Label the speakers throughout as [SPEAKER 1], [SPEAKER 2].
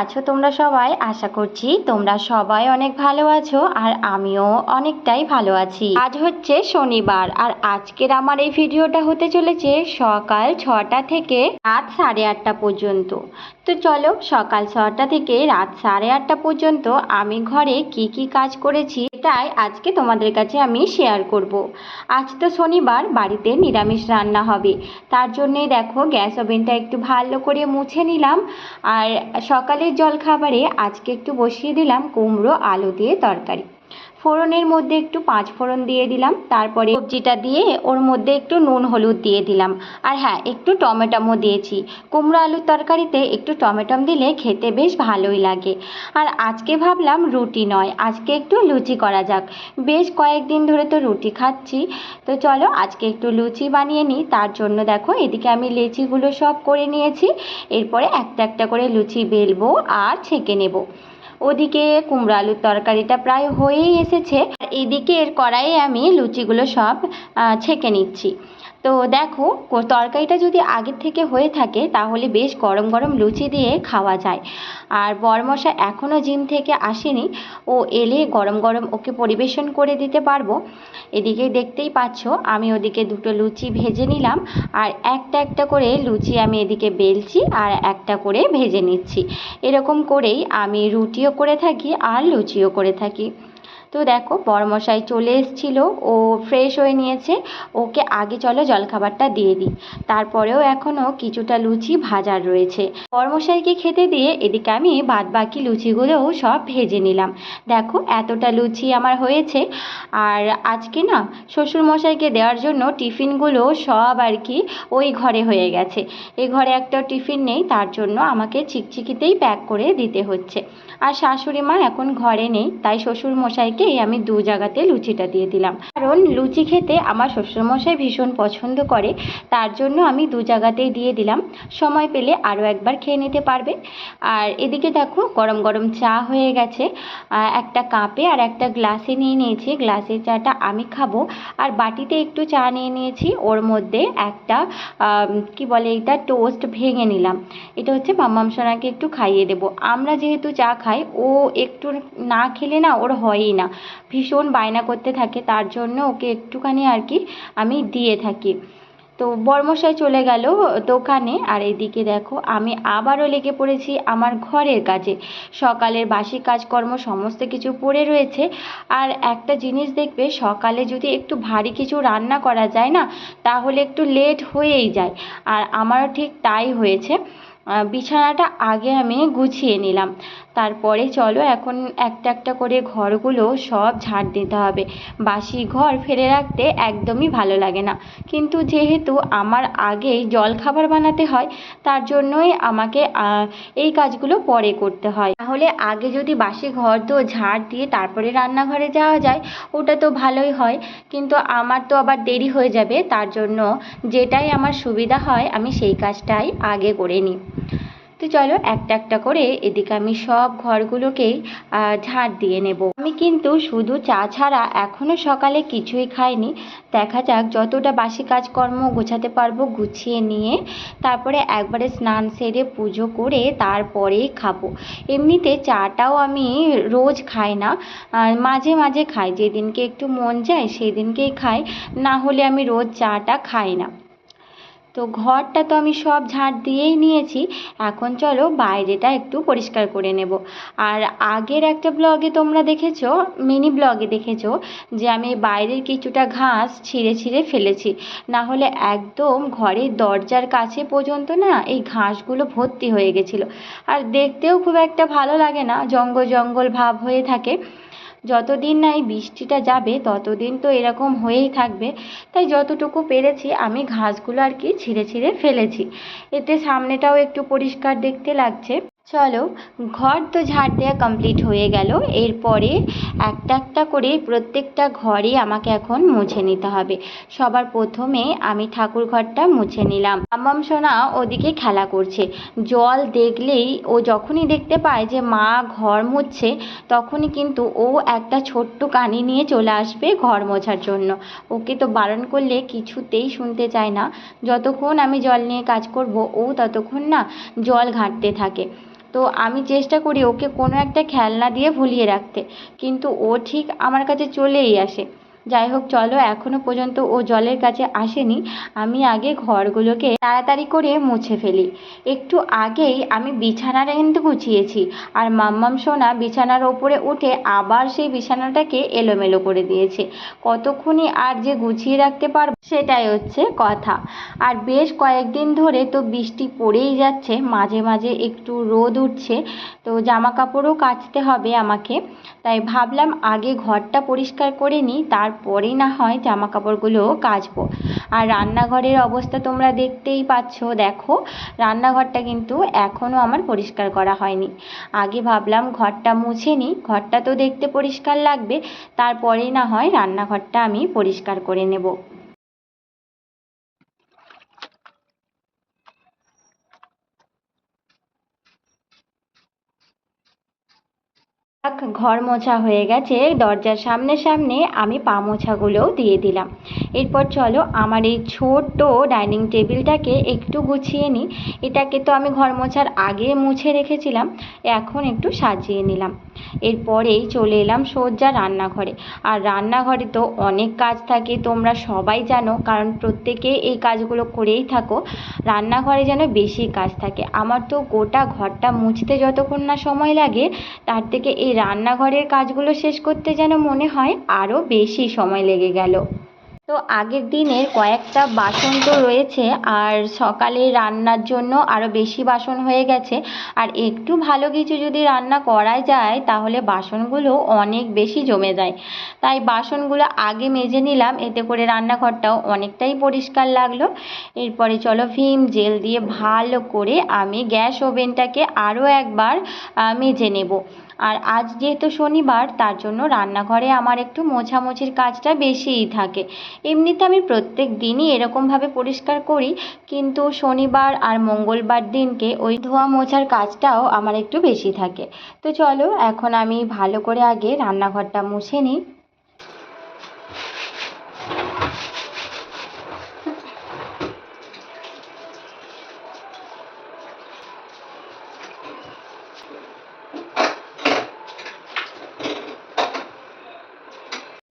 [SPEAKER 1] আছো তোমরা সবাই? আশা করছি তোমরা সবাই অনেক ভালো আছো আর আমিও অনেকটাই ভালো আছি। আজ হচ্ছে শনিবার আর আজকের আমার এই ভিডিওটা হতে চলেছে সকাল ছটা থেকে রাত সাড়ে আটটা পর্যন্ত। তো চলো সকাল ছটা থেকে রাত সাড়ে আটটা পর্যন্ত আমি ঘরে কি কি কাজ করেছি এটাই আজকে তোমাদের কাছে আমি শেয়ার করব। আজ তো শনিবার, বাড়িতে নিরামিষ রান্না হবে। তার জন্যেই দেখো গ্যাস ওভেনটা একটু ভালো করে মুছে নিলাম। আর সকালের জলখাবারে আজকে একটু বসিয়ে দিলাম কুমড়ো আলু দিয়ে তরকারি। ফোড়নের মধ্যে একটু পাঁচ ফোড়ন দিয়ে দিলাম। তারপরে সবজিটা দিয়ে ওর মধ্যে একটু নুন, হলুদ দিয়ে দিলাম। আর হ্যাঁ একটু টমেটোমও দিয়েছি। কুমড়ো আলুর তরকারিতে একটু টমেটম দিলে খেতে বেশ ভালোই লাগে। আর আজকে ভাবলাম রুটি নয়, আজকে একটু লুচি করা যাক। বেশ কয়েকদিন ধরে তো রুটি খাচ্ছি। তো চলো আজকে একটু লুচি বানিয়ে নিই। তার জন্য দেখো এদিকে আমি লেচিগুলো সব করে নিয়েছি। এরপরে একটা একটা করে লুচি বেলবো আর ছেঁকে নেব। ওদিকে কুমড়ো আলুর তরকারিটা প্রায় হয়েই এসেছে। আর এদিকের কড়াইয়ে আমি লুচিগুলো সব ছেঁকে নিচ্ছি। তো দেখো তরকারিটা যদি আগের থেকে হয়ে থাকে, তাহলে বেশ গরম গরম লুচি দিয়ে খাওয়া যায়। আর বরমশা এখনও জিম থেকে আসেনি। ও এলে গরম গরম ওকে পরিবেশন করে দিতে পারব। এদিকে দেখতেই পাচ্ছ, আমি ওদিকে দুটো লুচি ভেজে নিলাম। আর একটা একটা করে লুচি আমি এদিকে বেলছি আর একটা করে ভেজে নিচ্ছি। এরকম করেই আমি রুটিও করে থাকি আর লুচিও করে থাকি। তো দেখো, বড়মশাই চলে এসেছিল, ও ফ্রেশ হয়ে নিয়েছে, ওকে আগে চলো জলখাবারটা দিয়ে দিই। তারপরেও এখনও কিছুটা লুচি ভাজার রয়েছে। বড়মশাইকে খেতে দিয়ে এদিকে আমি বাদ বাকি লুচিগুলোও সব ভেজে নিলাম। দেখো, এতটা লুচি আমার হয়েছে। আর আজকে না, শ্বশুরমশাইকে দেওয়ার জন্য টিফিনগুলো সব আর কি ওই ঘরে হয়ে গেছে। এ ঘরে একটা টিফিন নেই, তার জন্য আমাকে চিকচিকিতেই প্যাক করে দিতে হচ্ছে। আর শাশুড়ি মা এখন ঘরে নেই, তাই শ্বশুর মশাইকেই আমি দু জায়গাতে লুচিটা দিয়ে দিলাম। কারণ লুচি খেতে আমার শ্বশুরমশাই ভীষণ পছন্দ করে, তার জন্য আমি দু জায়গাতেই দিয়ে দিলাম। সময় পেলে আরও একবার খেয়ে নিতে পারবে। আর এদিকে দেখো, গরম গরম চা হয়ে গেছে। একটা কাপে আর একটা গ্লাসে নিয়ে নিয়েছি। গ্লাসের চাটা আমি খাব। আর বাটিতে একটু চা নিয়ে নিয়েছি। ওর মধ্যে একটা কি বলে এটা, টোস্ট ভেঙে নিলাম। এটা হচ্ছে মাম্মাম সোনাকে একটু খাইয়ে দেবো। আমরা যেহেতু চা খাই, ও একটু না খেলে না, ওর হয়ই না। ভীষণ বায়না করতে থাকে, তার জন্য ওকে একটুখানি আর কি আমি দিয়ে থাকি। তো বর্মশাই চলে গেল দোকানে, আর এদিকে দেখো, আমি আবারও লেগে পড়েছি আমার ঘরের কাজে। সকালের বাসি কাজকর্ম সমস্ত কিছু পড়ে রয়েছে, আর একটা জিনিস দেখবে, সকালে যদি একটু ভারী কিছু রান্না করা যায় না, তাহলে একটু লেট হয়েই যায়। আর আমারও ঠিক তাই হয়েছে। বিছানাটা আগে আমি গুছিয়ে নিলাম। তারপরে চলো এখন একটা একটা করে ঘরগুলো সব ঝাড় দিতে হবে। বাসি ঘর ফেলে রাখতে একদমই ভালো লাগে না। কিন্তু যেহেতু আমার আগেই জলখাবার বানাতে হয়, তার জন্যই আমাকে এই কাজগুলো পরে করতে হয়। তাহলে আগে যদি বাসি ঘর তো ঝাড় দিয়ে তারপরে রান্নাঘরে যাওয়া যায়, ওটা তো ভালোই হয়। কিন্তু আমার তো আবার দেরি হয়ে যাবে, তার জন্য যেটাই আমার সুবিধা হয়, আমি সেই কাজটাই আগে করে নিই। তো চলো একটা একটা করে এদিকে আমি সব ঘরগুলোকেই ঝাড় দিয়ে নেব। আমি কিন্তু শুধু চা ছাড়া এখনও সকালে কিছুই খাইনি। দেখা যাক যতটা বাসি কাজকর্ম গোছাতে পারব গুছিয়ে নিয়ে তারপরে একবারে স্নান সেরে পুজো করে তারপরেই খাব। এমনিতে চাটাও আমি রোজ খাই না মাঝে মাঝে খাই। যেদিনকে একটু মন যায় সেদিনকেই খাই। না হলে আমি রোজ চাটা খাই না। তো ঘরটা তো আমি সব ঝাঁট দিয়েই নিয়েছি। এখন চলো বাইরেটা একটু পরিষ্কার করে নেব। আর আগের একটা ব্লগে তোমরা দেখেছ মিনি ব্লগে দেখেছ, যে আমি বাইরের কিছুটা ঘাস ছিঁড়ে ছিঁড়ে ফেলেছি। না হলে একদম ঘরের দরজার কাছে পর্যন্ত না এই ঘাসগুলো ভর্তি হয়ে গেছিল। আর দেখতেও খুব একটা ভালো লাগে না, জঙ্গল জঙ্গল ভাব হয়ে থাকে। যতদিন না এই বৃষ্টিটা যাবে, ততদিন তো এরকম হয়েই থাকবে। তাই যতটুকু পেরেছি, আমি ঘাসগুলো আর কি ছিঁড়ে ছিঁড়ে ফেলেছি। এতে সামনেটাও একটু পরিষ্কার দেখতে লাগছে। চলো, ঘর তো ঝাড় দেওয়া কমপ্লিট হয়ে গেল। এরপরে একটা একটা করে প্রত্যেকটা ঘরই আমাকে এখন মুছে নিতে হবে। সবার প্রথমে আমি ঠাকুর ঘরটা মুছে নিলাম। আম্মাম সোনা ওদিকে খেলা করছে। জল দেখলেই ও যখনই দেখতে পায় যে মা ঘর মুছছে, তখনই কিন্তু ও একটা ছোট্ট কানি নিয়ে চলে আসবে ঘর মোছার জন্য। ওকে তো বারণ করলে কিছুতেই শুনতে চায় না। যতক্ষণ আমি জল নিয়ে কাজ করব, ও ততক্ষণ না জল ঘাঁটতে থাকে। তো আমি চেষ্টা করি ওকে কোনো একটা খেলনা দিয়ে ভুলিয়ে রাখতে। কিন্তু ও ঠিক আমার কাছে চলেই আসে। যাই হোক, চলো এখনও পর্যন্ত ও জলের কাছে আসেনি। আমি আগে ঘরগুলোকে তাড়াতাড়ি করে মুছে ফেলি। একটু আগেই আমি বিছানাটা কিন্তু গুছিয়েছি আর মাম্মাম সোনা বিছানার ওপরে উঠে আবার সেই বিছানাটাকে এলোমেলো করে দিয়েছে। কতক্ষণই আর যে গুছিয়ে রাখতে পারব সেটাই হচ্ছে কথা। আর বেশ কয়েকদিন ধরে তো বৃষ্টি পড়েই যাচ্ছে, মাঝে মাঝে একটু রোদ উঠছে, তো জামা কাপড়ও কাচতে হবে আমাকে। তাই ভাবলাম আগে ঘরটা পরিষ্কার করে নিই তারপরেই না হয় জামা কাপড়গুলো কাচবো। আর রান্নাঘরের অবস্থা তোমরা দেখতেই পাচ্ছ, দেখো, রান্নাঘরটা কিন্তু এখনও আমার পরিষ্কার করা হয়নি। আগে ভাবলাম ঘরটা মুছে নিই, ঘরটা তো দেখতে পরিষ্কার লাগবে, তারপরেই না হয় রান্নাঘরটা আমি পরিষ্কার করে নেব যাক, ঘর মোছা হয়ে গেছে, দরজার সামনে সামনে আমি পা মোছাগুলোও দিয়ে দিলাম। এরপর চলো আমার এই ছোট্ট ডাইনিং টেবিলটাকে একটু গুছিয়ে নিই। এটাকে তো আমি ঘর মোছার আগে মুছে রেখেছিলাম, এখন একটু সাজিয়ে নিলাম। এরপরেই চলে এলাম সোজা রান্নাঘরে। আর রান্নাঘরে তো অনেক কাজ থাকে, তোমরা সবাই জানো, কারণ প্রত্যেকে এই কাজগুলো করেই থাকো। রান্নাঘরে যেন বেশি কাজ থাকে। আমার তো গোটা ঘরটা মুছতে যতক্ষণ না সময় লাগে, তার থেকে এই রান্নাঘরের কাজগুলো শেষ করতে যেন মনে হয় আরও বেশি সময় লেগে গেল। তো আগের দিনের কয়েকটা বাসন তো রয়েছে, আর সকালে রান্নার জন্য আরও বেশি বাসন হয়ে গেছে। আর একটু ভালো কিছু যদি রান্না করা যায়, তাহলে বাসনগুলো অনেক বেশি জমে যায়। তাই বাসনগুলো আগে মেজে নিলাম, এতে করে রান্নাঘরটাও অনেকটাই পরিষ্কার লাগল। এরপরে চলো ভিম জেল দিয়ে ভালো করে আমি গ্যাস ওভেনটাকে আরও একবার মেজে নেব। আর আজ যেহেতু শনিবার, তার জন্য রান্নাঘরে আমার একটু মোছামুছির কাজটা বেশিই থাকে। এমনিতে আমি প্রত্যেক দিনই এরকমভাবে পরিষ্কার করি, কিন্তু শনিবার আর মঙ্গলবার দিনকে ওই ধোয়া মোছার কাজটাও আমার একটু বেশি থাকে। তো চলো, এখন আমি ভালো করে আগে রান্নাঘরটা মুছে নিই।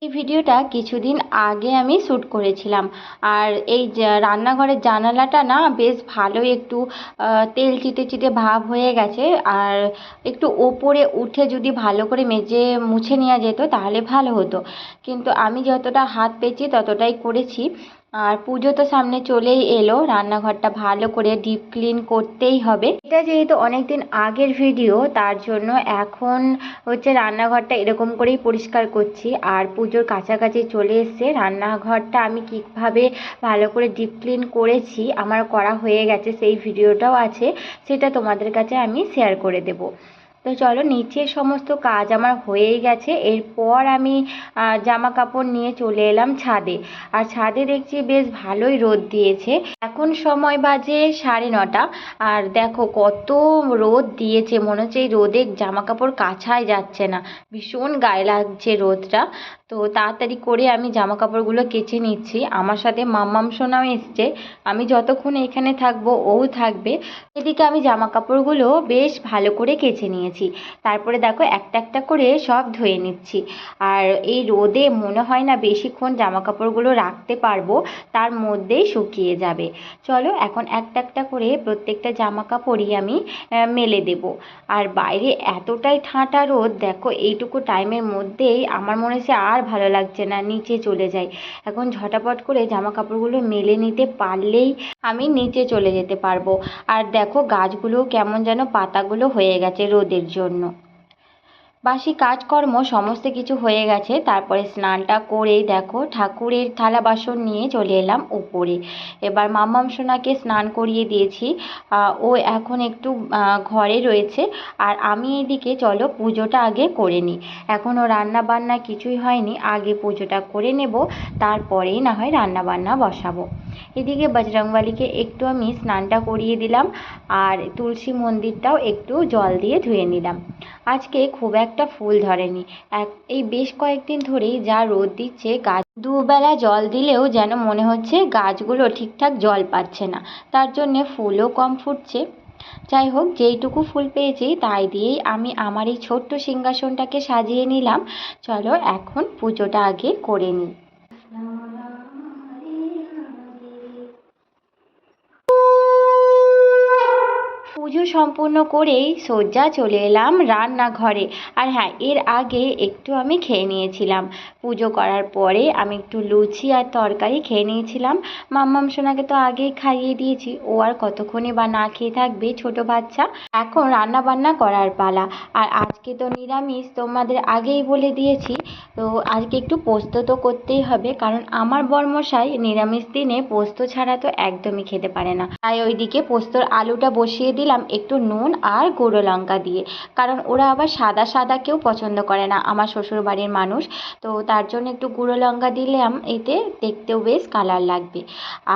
[SPEAKER 1] এই ভিডিওটা কিছুদিন আগে আমি শ্যুট করেছিলাম। আর এই রান্নাঘরের জানালাটা না বেশ ভালো একটু তেল চিটে চিটে ভাব হয়ে গেছে। আর একটু ওপরে উঠে যদি ভালো করে মেজে মুছে নেওয়া যেত তাহলে ভালো হতো। কিন্তু আমি যতটা হাত পেয়েছি ততটাই করেছি। আর পুজো তো সামনে চলেই এলো। রান্নাঘরটা ভালো করে ডিপ ক্লিন করতেই হবে। এটা যেহেতু অনেকদিন আগের ভিডিও তার জন্য এখন হচ্ছে রান্নাঘরটা এরকম করেই পরিষ্কার করছি। আর পুজোর কাছাকাছি চলে এসছে। রান্নাঘরটা আমি কীভাবে ভালো করে ডিপ ক্লিন করেছি, আমার করা হয়ে গেছে, সেই ভিডিওটাও আছে। সেটা তোমাদের কাছে আমি শেয়ার করে দেবো। তো চলো নিচের সমস্ত কাজ আমার হয়েই গেছে। এরপর আমি জামা কাপড় নিয়ে চলে এলাম ছাদে। আর ছাদে দেখছি বেশ ভালোই রোদ দিয়েছে। এখন সময় বাজে সাড়ে নটা। আর দেখো কত রোদ দিয়েছে। মনে হচ্ছে এই রোদে জামা কাপড় কাচাই যাচ্ছে না। ভীষণ গায়ে লাগছে রোদটা। তো তাড়াতাড়ি করে আমি জামা কাপড়গুলো কেচে নিচ্ছি। আমার সাথে মাম্মাম সোনাও এসছে। আমি যতক্ষণ এখানে থাকব ও থাকবে। এদিকে আমি জামা কাপড়গুলো বেশ ভালো করে কেচে নিয়েছি। তারপরে দেখো, একটা একটা করে সব ধুয়ে নিচ্ছি। আর এই রোদে মনে হয় না বেশিক্ষণ জামা কাপড়গুলো রাখতে পারব, তার মধ্যেই শুকিয়ে যাবে। চলো, এখন একটা একটা করে প্রত্যেকটা জামা কাপড়ই আমি মেলে দেব। আর বাইরে এতটাই ঠাঁটা রোদ, দেখো, এইটুকু টাইমের মধ্যেই আমার মনে হচ্ছে আর ভালো লাগছে না, নিচে চলে যাই। এখন ঝটাপট করে জামা কাপড়গুলো মেলে নিতে পারলেই আমি নিচে চলে যেতে পারব। আর দেখো গাছগুলো কেমন যেন পাতাগুলো হয়ে গেছে রোদের জন্য। বাসি কাজকর্ম, সমস্ত কিছু হয়ে গেছে। তারপরে স্নানটা করে দেখো, ঠাকুরের থালা বাসন নিয়ে চলে এলাম উপরে। এবার মাম্মাম সোনাকে স্নান করিয়ে দিয়েছি। ও এখন একটু ঘরে রয়েছে। আর আমি এদিকে, চলো পুজোটা আগে করে নিই। এখনও রান্না বান্না কিছুই হয়নি, আগে পুজোটা করে নেব। তারপরেই না হয় রান্না বান্না বসাবো। এদিকে বজরংবলীকে একটু আমি স্নানটা করিয়ে দিলাম আর তুলসী মন্দিরটাও একটু জল দিয়ে ধুয়ে নিলাম। আজকে খুব একটা ফুল ধরেনি। এক, এই বেশ কয়েকদিন ধরেই যা রোদ দিচ্ছে, গাছ দুবেলা জল দিলেও যেন মনে হচ্ছে গাছগুলো ঠিকঠাক জল পাচ্ছে না। তার জন্যে ফুলও কম ফুটছে। যাই হোক, যেইটুকু ফুল পেয়েছি তাই দিয়েই আমি আমার এই ছোট্ট সিংহাসনটাকে সাজিয়ে নিলাম। চলো এখন পুজোটা আগে করে নিই। পুজো সম্পূর্ণ করেই সজ্জা চলে এলাম রান্নাঘরে। আর হ্যাঁ এর আগে একটু আমি খেয়ে নিয়েছিলাম। পুজো করার পরে আমি একটু লুচি আর তরকারি খেয়ে নিয়েছিলাম। মাম্মাম সোনাকে তো আগেই খাইয়ে দিয়েছি। ও আর কতক্ষণে বা না খেয়ে থাকবে ছোট বাচ্চা? এখন রান্না বান্না করার পালা। আর আজকে তো নিরামিষ, তোমাদের আগেই বলে দিয়েছি। তো আজকে একটু পোস্ত তো করতেই হবে, কারণ আমার বর্মশাই নিরামিষ দিনে পোস্ত ছাড়া তো একদমই খেতে পারে না। তাই ওইদিকে পোস্তর আলুটা বসিয়ে দিলাম একটু নুন আর গুঁড়ো লঙ্কা দিয়ে। কারণ ওরা আবার সাদা সাদা কেউ পছন্দ করে না, আমার শ্বশুর বাড়ির মানুষ। তো তার জন্য একটু গুঁড়ো লঙ্কা দিলাম, এতে দেখতেও বেশ কালার লাগবে।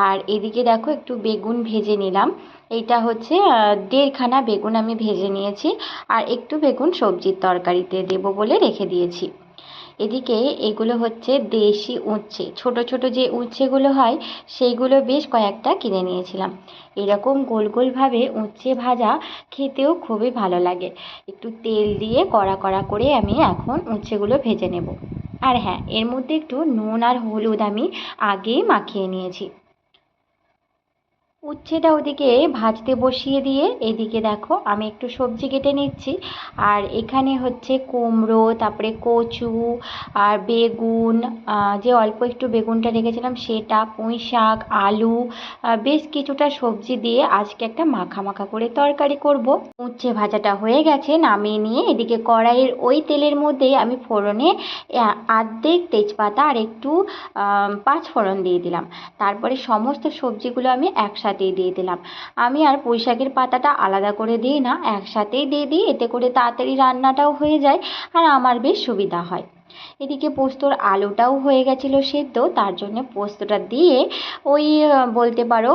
[SPEAKER 1] আর এদিকে দেখো একটু বেগুন ভেজে নিলাম। এইটা হচ্ছে দেড়খানা বেগুন আমি ভেজে নিয়েছি, আর একটু বেগুন সবজির তরকারিতে দেবো বলে রেখে দিয়েছি। এদিকে এগুলো হচ্ছে দেশি উচ্ছে। ছোট ছোট যে উচ্ছেগুলো হয়, সেইগুলো বেশ কয়েকটা কিনে নিয়েছিলাম। এরকম গোল গোলভাবে উচ্ছে ভাজা খেতেও খুবই ভালো লাগে। একটু তেল দিয়ে কড়া কড়া করে আমি এখন উচ্ছেগুলো ভেজে নেব। আর হ্যাঁ এর মধ্যে একটু নুন আর হলুদ আমি আগেই মাখিয়ে নিয়েছি। উচ্ছেটা ওদিকে ভাজতে বসিয়ে দিয়ে এদিকে দেখো আমি একটু সবজি কেটে নিচ্ছি। আর এখানে হচ্ছে কুমড়ো, তারপরে কচু আর বেগুন যে অল্প একটু বেগুনটা রেখেছিলাম সেটা, পুঁই শাক, আলু বেশ কিছুটা সবজি দিয়ে আজকে একটা মাখা মাখা করে তরকারি করব। উচ্ছে ভাজাটা হয়ে গেছে, নামিয়ে নিয়ে এদিকে কড়াইয়ের ওই তেলের মধ্যে আমি ফোড়নে আর্ধেক তেজপাতা আর একটু পাঁচ ফোড়ন দিয়ে দিলাম। তারপরে সমস্ত সবজিগুলো আমি একসাথেই দিয়ে দিলাম। আমি আর পুঁই শাকের পাতাটা আলাদা করে দিই না, একসাথেই দিয়ে দিই, এতে করে তাড়াতাড়ি রান্নাটাও হয়ে যায় আর আমার বেশ সুবিধা হয়। এদিকে পোস্তর আলুটাও হয়ে গেছিল সেদ্ধ, তার জন্য পোস্তটা দিয়ে ওই, বলতে পারো,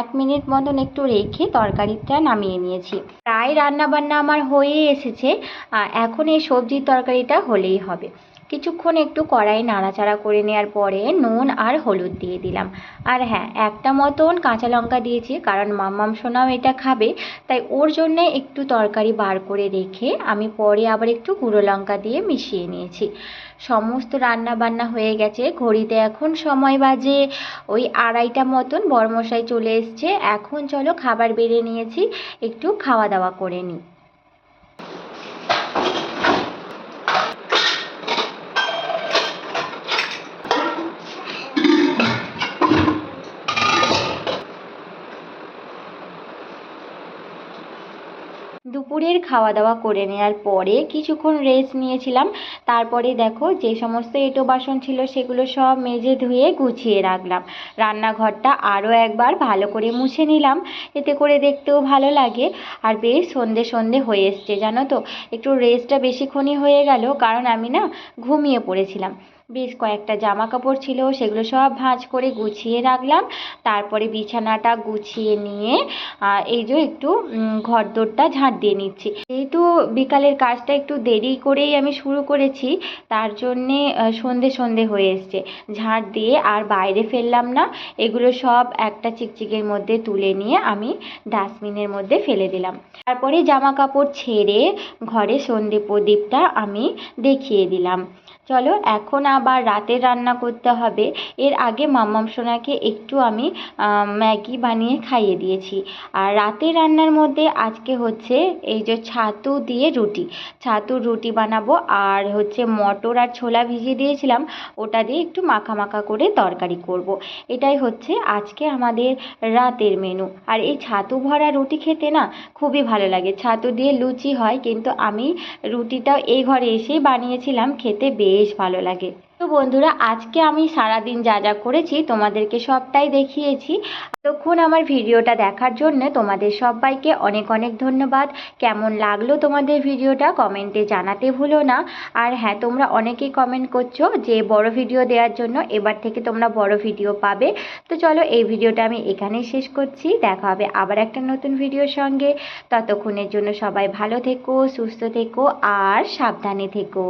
[SPEAKER 1] এক মিনিট মতন একটু রেখে তরকারিটা নামিয়ে নিয়েছি। প্রায় রান্না বান্না আমার হয়ে এসেছে এখন এই সবজির তরকারিটা হলেই হবে। কিছুক্ষণ একটু কড়াই নাড়াচাড়া করে নেওয়ার পরে নুন আর হলুদ দিয়ে দিলাম। আর হ্যাঁ একটা মতন কাঁচা লঙ্কা দিয়েছি, কারণ মাম্মাম সোনাও এটা খাবে, তাই ওর জন্যে একটু তরকারি বার করে রেখে আমি পরে আবার একটু গুঁড়ো লঙ্কা দিয়ে মিশিয়ে নিয়েছি। সমস্ত রান্না বান্না হয়ে গেছে, ঘড়িতে এখন সময় বাজে, ওই আড়াইটা মতন বড়মশাই চলে এসছে। এখন চলো খাবার বেড়ে নিয়েছি, একটু খাওয়া দাওয়া করে নিই। দুপুরের খাওয়া দাওয়া করে নেওয়ার পরে কিছুক্ষণ রেস্ট নিয়েছিলাম। তারপরে দেখো যে সমস্ত এঁটো বাসন ছিল সেগুলো সব মেজে ধুয়ে গুছিয়ে রাখলাম। রান্নাঘরটা আরও একবার ভালো করে মুছে নিলাম। এতে করে দেখতেও ভালো লাগে। আর বেশ সন্ধে সন্ধে হয়ে এসছে, জানো তো? একটু রেস্টটা বেশিক্ষণই হয়ে গেল, কারণ আমি না ঘুমিয়ে পড়েছিলাম। বেশ কয়েকটা জামা কাপড় ছিল, সেগুলো সব ভাঁজ করে গুছিয়ে রাখলাম। তারপরে বিছানাটা গুছিয়ে নিয়ে এই যে একটু ঘরদোরটা ঝাঁট দিয়ে নিচ্ছি। যেহেতু বিকালের কাজটা একটু দেরি করেই আমি শুরু করেছি, তার জন্যে সন্ধে সন্ধে হয়ে এসছে। ঝাঁট দিয়ে আর বাইরে ফেললাম না। এগুলো সব একটা চিকচিকের মধ্যে তুলে নিয়ে আমি ডাস্টবিনের মধ্যে ফেলে দিলাম। তারপরে জামা কাপড় ছেড়ে ঘরে সন্ধে প্রদীপটা আমি দেখিয়ে দিলাম। চলো, এখন আবার রাতের রান্না করতে হবে। এর আগে মাম্মাম সোনাকে একটু আমি ম্যাগি বানিয়ে খাইয়ে দিয়েছি। আর রাতের রান্নার মধ্যে আজকে হচ্ছে এই যে ছাতু দিয়ে রুটি। ছাতুর রুটি বানাবো আর হচ্ছে মটর আর ছোলা ভিজিয়ে দিয়েছিলাম। ওটা দিয়ে একটু মাখা মাখা করে তরকারি করব। এটাই হচ্ছে আজকে আমাদের রাতের মেনু আর এই ছাতু ভরা রুটি খেতে না খুবই ভালো লাগে। ছাতু দিয়ে লুচি হয়, কিন্তু আমি রুটিটাও এই ঘরে এসেই বানিয়েছিলাম, খেতে বেশ ভালো লাগে। তো বন্ধুরা, আজকে আমি সারাদিন যা যা করেছি তোমাদেরকে সবটাই দেখিয়েছি। এতক্ষণ আমার ভিডিওটা দেখার জন্য তোমাদের সবাইকে অনেক অনেক ধন্যবাদ। কেমন লাগল তোমাদের ভিডিওটা কমেন্টে জানাতে ভুলো না। আর হ্যাঁ তোমরা অনেকেই কমেন্ট করছ যে বড় ভিডিও দেওয়ার জন্য এবার থেকে তোমরা বড় ভিডিও পাবে। তো চলো, এই ভিডিওটা আমি এখানেই শেষ করছি। দেখা হবে আবার একটা নতুন ভিডিওর সঙ্গে। ততক্ষণের জন্য সবাই ভালো থেকো, সুস্থ থেকো, আর সাবধানে থেকো।